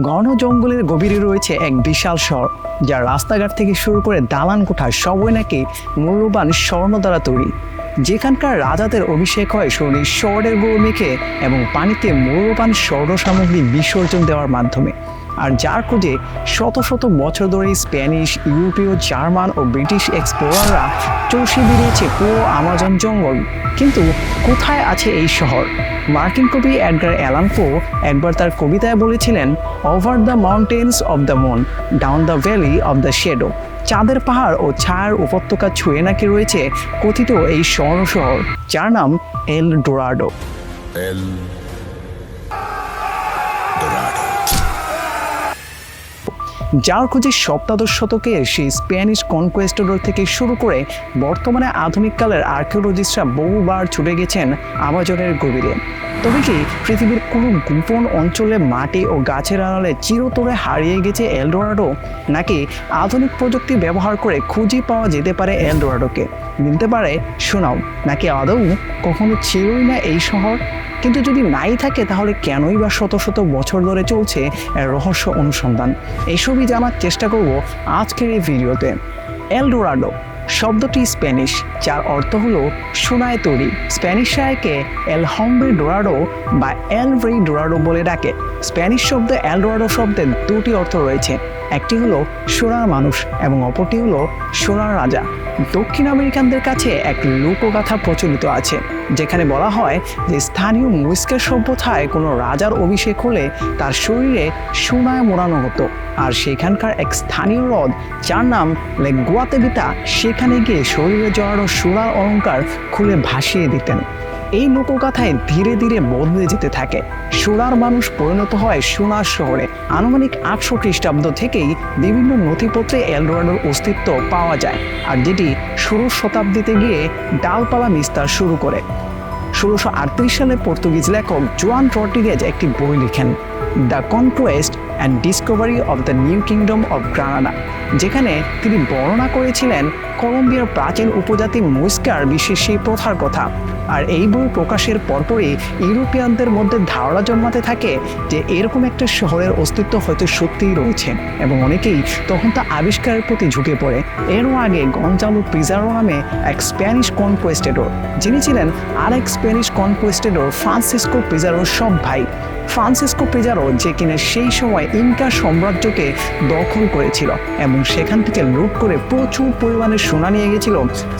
ঘন জঙ্গলের গভীরে রয়েছে এক বিশাল শহর, যা রাস্তাঘাট থেকে শুরু করে দালান কোঠা সবই নাকি মূল্যবান স্বর্ণ দ্বারা তৈরি। যেখানকার রাজাদের অভিষেক হয় শরীর শহরের গরু মেখে এবং পানিতে মূল্যবান স্বর্ণ সামগ্রী বিসর্জন দেওয়ার মাধ্যমে। আর যার খোঁজে শত শত বছর ধরে স্প্যানিশ, ইউরোপীয়, জার্মান ও ব্রিটিশ এক্সপ্লোরাররা চষে বেরিয়েছে পুরো আমাজন জঙ্গল। কিন্তু কোথায় আছে এই শহর? মার্কিন কবি এডগার অ্যালান পো একবার তার কবিতায় বলেছিলেন over the mountains of the moon down the valley of the shadow চাঁদের পাহাড় ও ছায়ার উপত্যকা ছুঁয়ে নাকি রয়েছে কথিত এই স্বর্ণ শহর, যার নাম এল ডোরাডো। El Dorado. যার খুঁজে সপ্তাদশ শতকে সেই স্প্যানিশ কনকোয়েস্টোর থেকে শুরু করে বর্তমানে আধুনিককালের আর্কিওলজিস্টরা বহুবার ছুটে গেছেন আমাজনের গভীরে। তবে কি পৃথিবীর কোনো গোপন অঞ্চলে মাটি ও গাছের আড়ালে চিরতরে হারিয়ে গেছে এলডোরাডো? নাকি আধুনিক প্রযুক্তি ব্যবহার করে খুঁজে পাওয়া যেতে পারে এলডোরাডোকে? মিলতে পারে, শোনাও। নাকি আদৌ কখনো ছিলই না এই শহর? কিন্তু যদি নাই থাকে, তাহলে কেনই বা শত শত বছর ধরে চলছে রহস্য অনুসন্ধান? এইসবই জানার চেষ্টা করব আজকের এই ভিডিওতে। এলডোরাডো শব্দটি স্প্যানিশ, যার অর্থ হল সোনায় তৈরি। স্প্যানিশ সায়কে এল হম্বে ডোরাডো বা এল ভ্রি ডোরাডো বলে ডাকে। স্প্যানিশ শব্দ এলডোরাডো শব্দের দুটি অর্থ রয়েছে। একটি হলো সোনার মানুষ এবং অপরটি হলো সোনার রাজা। দক্ষিণ আমেরিকানদের কাছে এক লোকগাথা প্রচলিত আছে, যেখানে বলা হয় যে স্থানীয় মুইস্কের সভ্যতায় কোনো রাজার অভিষেক হলে তার শরীরে সোনায় মোড়ানো হতো। আর সেখানকার এক স্থানীয় হ্রদ, যার নাম লেক গুয়াতেবিতা, সেখানে গিয়ে শরীরে জড়ানো সোনার অলংকার খুলে ভাসিয়ে দিতেন। এই লোকগাথায় ধীরে ধীরে বদলে যেতে থাকে। সোনার মানুষ পরিণত হয় সোনার শহরে। আনুমানিক আটশো খ্রিস্টাব্দ থেকেই বিভিন্ন নথিপত্রে এলডোরাডোর অস্তিত্ব পাওয়া যায় আর যেটি ষোড়শ শতাব্দীতে গিয়ে ডালপালা বিস্তার শুরু করে। ষোলোশো আটত্রিশ সালে পর্তুগিজ লেখক জোয়ান রড্রিগেজ একটি বই লিখেন, the conquest and discovery of the new kingdom of Granada যেখানে তিনি বর্ণনা করেছিলেন কলম্বিয়ার প্রাচীন উপজাতি মুস্কার বিশ্বের সেই প্রথার কথা। আর এই বই প্রকাশের পরপরই ইউরোপিয়ানদের মধ্যে ধারণা জন্মাতে থাকে যে এরকম একটা শহরের অস্তিত্ব হয়তো সত্যিই রয়েছে এবং অনেকেই তখন তা আবিষ্কারের প্রতি ঝুঁকে পড়ে। এরও আগে গঞ্জালো পিজারো নামে এক স্প্যানিশ কনকোয়েস্টেডর, যিনি ছিলেন আরেক স্প্যানিশ কনকোয়েস্টেডর ফ্রান্সিসকো পিজারোর সব ভাই। ফ্রান্সিসকো পিজারো, যে কিনা সেই সময় ইনকা সাম্রাজ্যকে দখল করেছিল এবং সেখান থেকে লুট করে প্রচুর পরিমাণে সোনা নিয়ে গেছিল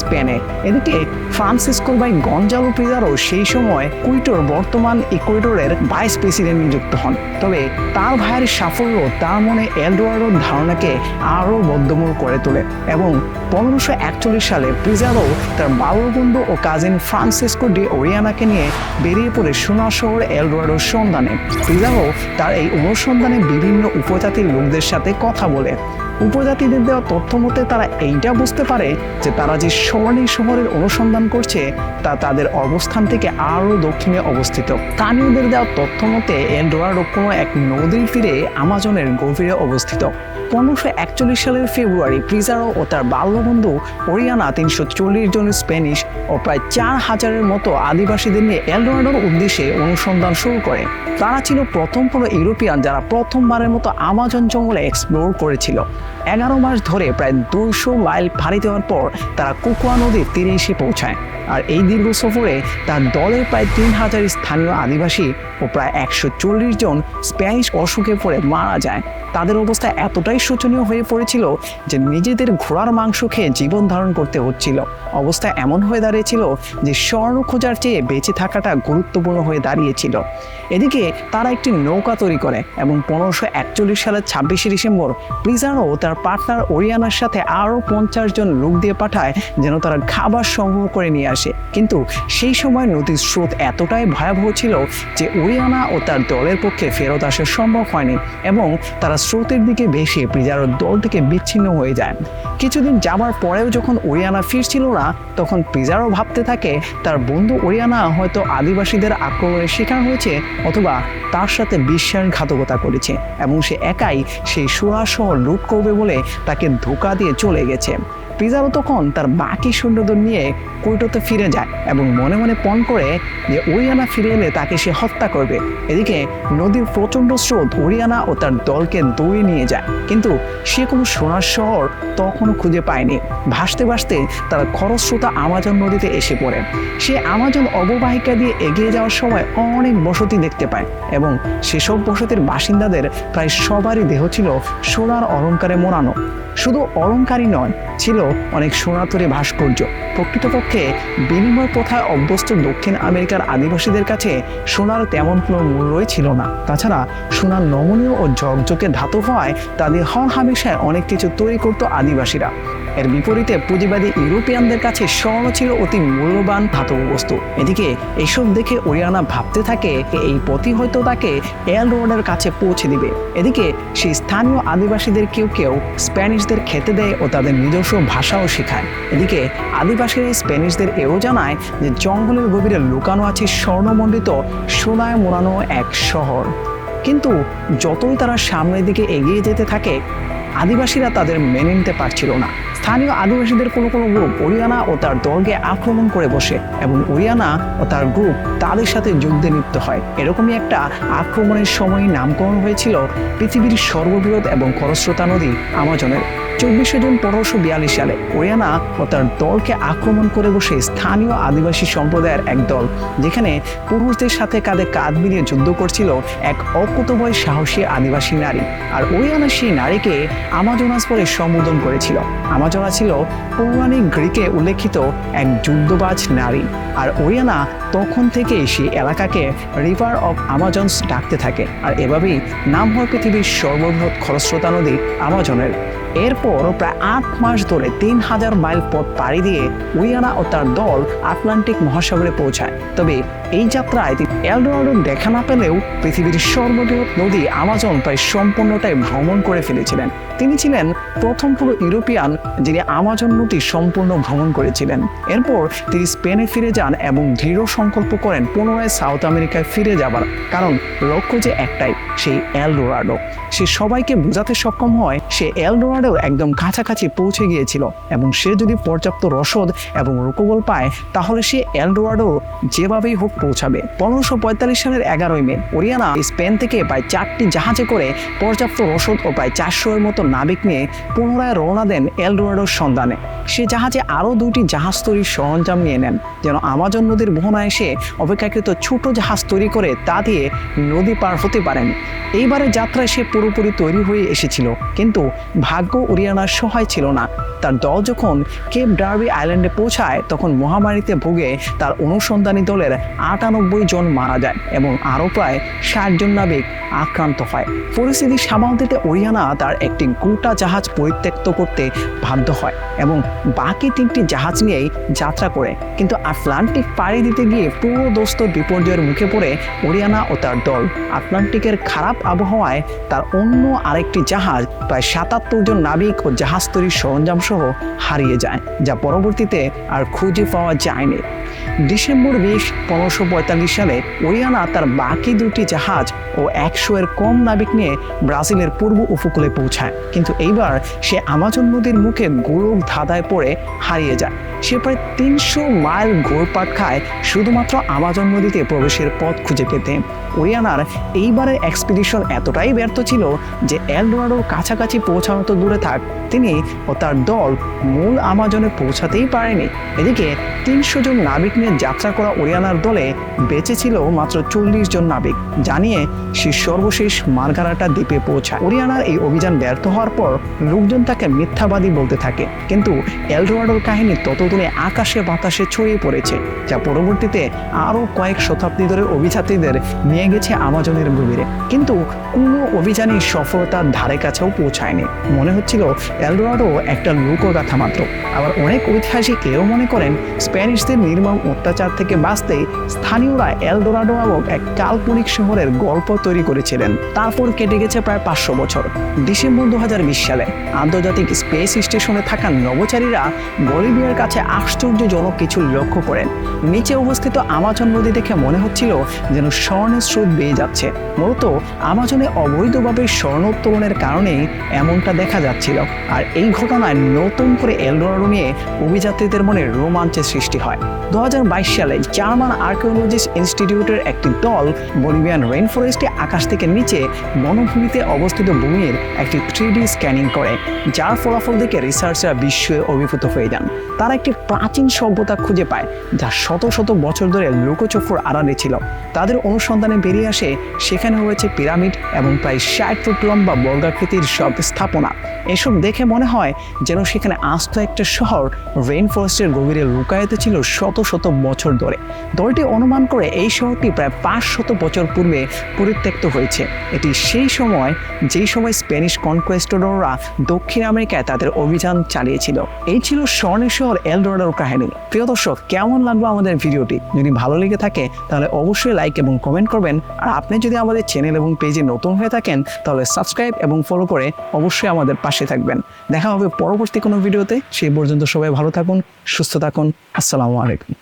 স্পেনে। এদিকে ফ্রান্সিসকো ভাই গঞ্জালো পিজারো সেই সময় কুইটোর বর্তমান ইকুয়েডরের ভাইস প্রেসিডেন্ট নিযুক্ত হন। তবে তার ভাইয়ের সাফল্য তার মনে এলডোয়ারোর ধারণাকে আরও বদ্ধমূল করে তোলে এবং পনেরোশো একচল্লিশ সালে পিজারো তার বাল্যবন্ধু ও কাজিন ফ্রান্সিসকো ডি ওরিয়ানাকে নিয়ে বেরিয়ে পড়ে সোনার শহর এলডোয়ারোর সন্ধানে। পিজারো তার এই অনুসন্ধানে বিভিন্ন উপজাতির লোকদের সাথে কথা বলে। উপজাতিদের দেওয়া তথ্য মতে তারা এইটা বুঝতে পারে যে তারা যে স্বর্ণী শহরের অনুসন্ধান করছে, তা তাদের অবস্থান থেকে আরও দক্ষিণে অবস্থিত। স্থানীয়দের দেওয়া তথ্য মতে এলডোরাডো কোনো এক নদীর তীরে আমাজনের গভীরে অবস্থিত। পনেরোশো একচল্লিশ সালের ফেব্রুয়ারি প্রিজারো ও তার বাল্যবন্ধু ওরিয়ানা তিনশো চল্লিশ জন স্প্যানিশ ও প্রায় চার হাজারের মতো আদিবাসীদের নিয়ে এলডোরাডোর উদ্দেশ্যে অনুসন্ধান শুরু করে। তারা ছিল প্রথম কোনো ইউরোপিয়ান যারা প্রথমবারের মতো আমাজন জঙ্গলে এক্সপ্লোর করেছিল। এগারো মাস ধরে প্রায় দুশো মাইল পাড়ি দেওয়ার পর তারা কুকুয়া নদীর তীরে এসে পৌঁছায়। আর এই দীর্ঘ সফরে তার দলের প্রায় তিন হাজার স্থানীয় আদিবাসী ও প্রায় একশো চল্লিশ জন স্প্যানিশ অসুখে পড়ে মারা যায়। তাদের অবস্থা এতটাই শোচনীয় হয়ে পড়েছিল যে নিজেদের ঘোড়ার মাংস খেয়ে জীবন ধারণ করতে হচ্ছিল। অবস্থা এমন হয়ে দাঁড়িয়েছিল যে স্বর্ণ খোঁজার চেয়ে বেঁচে থাকাটা গুরুত্বপূর্ণ হয়ে দাঁড়িয়েছিল। এদিকে তারা একটি নৌকা তৈরি করে এবং পনেরোশো একচল্লিশ সালের ছাব্বিশে ডিসেম্বর প্রিজানো তার পার্টনার ওরিয়ানার সাথে আরও পঞ্চাশ জন লোক দিয়ে পাঠায় যেন তারা খাবার সংগ্রহ করে নিয়ে আসে। কিন্তু সেই সময় নদীর স্রোত এতটাই ভয়াবহ ছিল যে ওরিয়ানা ও তার দলের পক্ষে ফেরত আসা সম্ভব হয়নি এবং তারা স্রোতের দিকে ভেসে প্রিজারোর দল থেকে বিচ্ছিন্ন হয়ে যায়। কিছুদিন যাবার পরেও যখন ওরিয়ানা ফিরছিল না, তখন প্রিজারও ভাবতে থাকে, তার বন্ধু ওরিয়ানা হয়তো আদিবাসীদের আক্রমণের শিকার হয়েছে অথবা তার সাথে বিশ্বাসঘাতকতা করেছে এবং সে একাই সেই সুরা শহর লুট করবে বলে তাকে ধোকা দিয়ে চলে গেছে। পিজারো তখন তার বাকি সৈন্যদের নিয়ে কৈটোতে ফিরে যায় এবং মনে মনে পণ করে যে ওরিয়ানা ফিরে এলে তাকে সে হত্যা করবে। এদিকে নদীর প্রচণ্ড স্রোত ওরিয়ানা ও তার দলকে দৌড়ে নিয়ে যায়। কিন্তু সে কোনো সোনার শহর তখনও খুঁজে পায়নি। ভাসতে ভাসতে তারা খরস্রোতা আমাজন নদীতে এসে পড়ে। সে আমাজন অববাহিকা দিয়ে এগিয়ে যাওয়ার সময় অনেক বসতি দেখতে পায় এবং সেসব বসতির বাসিন্দাদের প্রায় সবারই দেহ ছিল সোনার অলঙ্কারে মোড়ানো। শুধু অলঙ্কারই নয়, ছিল অনেক সোনাতরে ভাস্কর্য। প্রকৃতপক্ষে বিনিময় প্রথায় অভ্যস্ত দক্ষিণ আমেরিকার আদিবাসীদের কাছে সোনার তেমন কোনো মূল্যই ছিল না। তাছাড়া সোনার নমনীয় ও ঝকঝকে ধাতু হওয়ায় তাদের হর হামেশায় অনেক কিছু তৈরি করত আদিবাসীরা। এর বিপরীতে পুঁজিবাদী ইউরোপিয়ানদের কাছে স্বর্ণ ছিল অতি মূল্যবান ধাতব বস্তু। এদিকে এসব দেখে ওরিয়ানা ভাবতে থাকে এই পথই হয়তো তাকে এল রোডের কাছে পৌঁছে দিবে। এদিকে সেই স্থানীয় আদিবাসীদের কেউ কেউ স্প্যানিশদের খেতে দেয় ও তাদের নিজস্ব ভাষাও শেখায়। এদিকে আদিবাসীরা স্প্যানিশদের এও জানায় যে জঙ্গলের গভীরে লুকানো আছে স্বর্ণমণ্ডিত সোনায় মোড়ানো এক শহর। কিন্তু যতই তারা সামনের দিকে এগিয়ে যেতে থাকে, আদিবাসীরা তাদের মেনে নিতে পারছিল না। স্থানীয় আদিবাসীদের কোনো কোনো গ্রুপ ওরিয়ানা ও তার দলকে আক্রমণ করে বসে এবং ওরিয়ানা ও তার গ্রুপ তাদের সাথে যুদ্ধে লিপ্ত হয়। এরকমই একটা আক্রমণের সময় নামকরণ হয়েছিল পৃথিবীর সর্ববৃহৎ এবং খরস্রোতা নদী আমাজনের চব্বিশে জুন পনেরোশো বিয়াল্লিশ সালে ওরিয়ানা ও তার দলকে আক্রমণ করে বসে স্থানীয় আদিবাসী সম্প্রদায়ের এক দল, যেখানে পুরুষদের সাথে কাঁধে কাঁধ মিলিয়ে যুদ্ধ করছিল এক অকুতভয় সাহসী আদিবাসী নারী। আর ওরিয়ানা সেই নারীকে আমাজনাস বলে সম্বোধন করেছিল। আমাজনা ছিল পৌরাণিক গ্রিকে উল্লেখিত এক যুদ্ধবাজ নারী। আর ওরিয়ানা তখন থেকেই সেই এলাকাকে রিভার অফ আমাজনস ডাকতে থাকে। আর এভাবেই নাম হয় পৃথিবীর সর্ববৃহৎ খরস্রোতা নদী আমাজনের। এরপর প্রায় আট মাস ধরে তিন হাজার মাইল পথ পাড়ি দিয়ে উইয়ানা ও তার দল আটলান্টিক মহাসাগরে পৌঁছায়। তবে এই যাত্রায় তিনি এলডোরাডো দেখা না পেলেও পৃথিবীর সর্ববৃহৎ নদী আমাজন প্রায় সম্পূর্ণটাই ভ্রমণ করে ফেলেছিলেন। তিনি ছিলেন প্রথম পুরো ইউরোপিয়ান যিনি আমাজন নদী সম্পূর্ণ ভ্রমণ করেছিলেন। এরপর তিনি স্পেনে ফিরে যান এবং দৃঢ় সংকল্প করেন পুনরায় সাউথ আমেরিকায় ফিরে যাবার। কারণ লক্ষ্য যে একটাই, সেই এলডোরাডো। সে সবাইকে বোঝাতে সক্ষম হয়, সে এলডোরাডো একদম কাছাকাছি পৌঁছে গিয়েছিল এবং সে যদি পর্যাপ্ত রসদ এবং রুকবল পায়, তাহলে সে এলডোরাডো যেভাবেই হোক পৌঁছাবে। পনেরোশো পঁয়তাল্লিশ সালের এগারোই মে, ওরিয়ানা স্পেন থেকে প্রায় চারটি জাহাজে করে পর্যাপ্ত রসদ ও প্রায় চারশো এর মতো নাবিক নিয়ে পুনরায় রওনা দেন এলডোরাডোর সন্ধানে। সে জাহাজে আরও দুইটি জাহাজ তৈরির সরঞ্জাম নিয়ে নেন, যেন আমাজন নদীর মোহনায় এসে অপেক্ষাকৃত ছোট জাহাজ তৈরি করে তা দিয়ে নদী পার হতে পারেন। এইবারের যাত্রায় সে পুরোপুরি তৈরি হয়ে এসেছিল, কিন্তু ভাগ্য ওরিয়ানার সহায় ছিল না। তার দল যখন কেপ ডার্বি আইল্যান্ডে পৌঁছায়, তখন মহামারীতে ভুগে তার অনুসন্ধানী দলের আটানব্বই জন মারা যায় এবং আরও প্রায় ষাট জন নাবিক আক্রান্ত হয়। পরিস্থিতি সামাল দিতে ওরিয়ানা তার একটি গোটা জাহাজ পরিত্যক্ত করতে বাধ্য হয় এবং বাকি তিনটি জাহাজ নিয়েই যাত্রা করে। কিন্তু আটলান্টিক পাড়ি দিতে গিয়ে পুরো দোস্ত বিপর্যয়ের মুখে পড়ে ওরিয়ানা ও তার দল। আটলান্টিকের খারাপ আবহাওয়ায় তার অন্য আরেকটি জাহাজ প্রায় সাতাত্তর জন নাবিক ও জাহাজ তৈরির সরঞ্জাম সহ হারিয়ে যায়, যা পরবর্তীতে আর খুঁজে পাওয়া যায়নি। ডিসেম্বর বিশ, পনেরোশো সালে ওরিয়ানা তার বাকি দুটি জাহাজ ও একশো এর কম নাবিক নিয়ে ব্রাজিলের পূর্ব উপকূলে পৌঁছায়। কিন্তু এইবার সে আমাজন নদীর মুখে গোলক ধাঁধায় পড়ে হারিয়ে যায়। সে প্রায় তিনশো মাইল ঘোরপাট খায় শুধুমাত্র আমাজন নদীতে প্রবেশের পথ খুঁজে পেতে। ওরিয়ানার এইবারের এক্সপিডিশন এতটাই ব্যর্থ ছিল যে এলডোরাডোর কাছাকাছি পৌঁছানো তো দূরে থাক, তিনি ও তার দল মূল আমাজনে পৌঁছাতেই পারেনি। এদিকে তিনশো জন নাবিক নিয়ে যাত্রা করা ওরিয়ানার দলে বেঁচে ছিল মাত্র চল্লিশ জন নাবিক, জানিয়ে সে সর্বশেষ মার্গারাটা দ্বীপে পৌঁছায়। ওরিয়ানার এই অভিযান ব্যর্থ হওয়ার পর লোকজন তাকে মিথ্যাবাদী বলতে থাকে। কিন্তু এলডোরাডোর কাহিনী ততদিনে আকাশে বাতাসে ছড়িয়ে পড়েছে, যা পরবর্তীতে আরও কয়েক শতাব্দী ধরে অভিযাত্রীদের নিয়ে গেছে আমাজনের গভীরে। কিন্তু কোনো অভিযানই সফলতার ধারে কাছেও পৌঁছায়নি। মনে হচ্ছিল এলডোরাডো একটা লোকগাথা মাত্র। আবার অনেক ঐতিহাসিক এও মনে করেন, স্প্যানিশদের নির্মম অত্যাচার থেকে বাঁচতে স্থানীয়রা এলডোরাডো নামক এক কাল্পনিক শহরের গল্প তৈরি করেছিলেন। তারপর কেটে গেছে প্রায় পাঁচশো বছর। ডিসেম্বর দু হাজার বিশ সালে আন্তর্জাতিক স্পেস স্টেশনে থাকা নভোচারীরা বলিভিয়ার কাছে কাছে আশ্চর্যজনক কিছু লক্ষ্য করেন নিচে অবস্থিত আমাজন নদী দেখে মনে হচ্ছিল যেন স্বর্ণের স্রোত বেয়ে যাচ্ছে। মূলত আমাজনে অবৈধভাবে স্বর্ণ উত্তোলনের কারণেই এমনটা দেখা যাচ্ছিল। আর এই ঘটনায় নতুন করে এলডোরাডো নিয়ে অভিযাত্রীদের মনে রোমাঞ্চের সৃষ্টি হয়। দুহাজার বাইশ সালে জার্মান আর্কিওলজিস্ট ইনস্টিটিউটের একটি দল বলিভিয়ান রেইন ফরেস্টে আকাশ থেকে নিচে বনভূমিতে অবস্থিত ভূমির একটি থ্রি স্ক্যানিং করে, যার ফলাফল দেখে রিসার্চাররা বিশ্বে অভিভূত হয়ে যান। তারা একটি প্রাচীন সভ্যতা খুঁজে পায়, যা শত শত বছর ধরে লুকোচফর আড়ালে ছিল। তাদের অনুসন্ধানে বেরিয়ে আসে, সেখানে রয়েছে পিরামিড এবং প্রায় ষাট ফুট লম্বা বর্গাকৃতির সব স্থাপনা। এসব দেখে মনে হয় যেন সেখানে আস্ত একটা শহর রেইন ফরেস্টের গভীরে লুকায়িত ছিল শত শত বছর ধরে। দলটি অনুমান করে এই শহরটি প্রায় পাঁচ শত বছর পূর্বে পরিত্যক্ত হয়েছে। এটি সেই সময় যেই সময় স্প্যানিশ কনকোয়েস্টোডররা দক্ষিণ আমেরিকায় তাদের অভিযান চালিয়েছিল। এই ছিল স্বর্ণের শহর এলডোরাডোর কাহিনী। প্রিয় দর্শক, কেমন লাগল আমাদের ভিডিওটি? যদি ভালো লেগে থাকে, তাহলে অবশ্যই লাইক এবং কমেন্ট করবেন। আর আপনি যদি আমাদের চ্যানেল এবং পেজে নতুন হয়ে থাকেন, তাহলে সাবস্ক্রাইব এবং ফলো করে অবশ্যই আমাদের পাশে থাকবেন। দেখা হবে পরবর্তী কোনো ভিডিওতে। সেই পর্যন্ত সবাই ভালো থাকুন, সুস্থ থাকুন। আসসালামু আলাইকুম।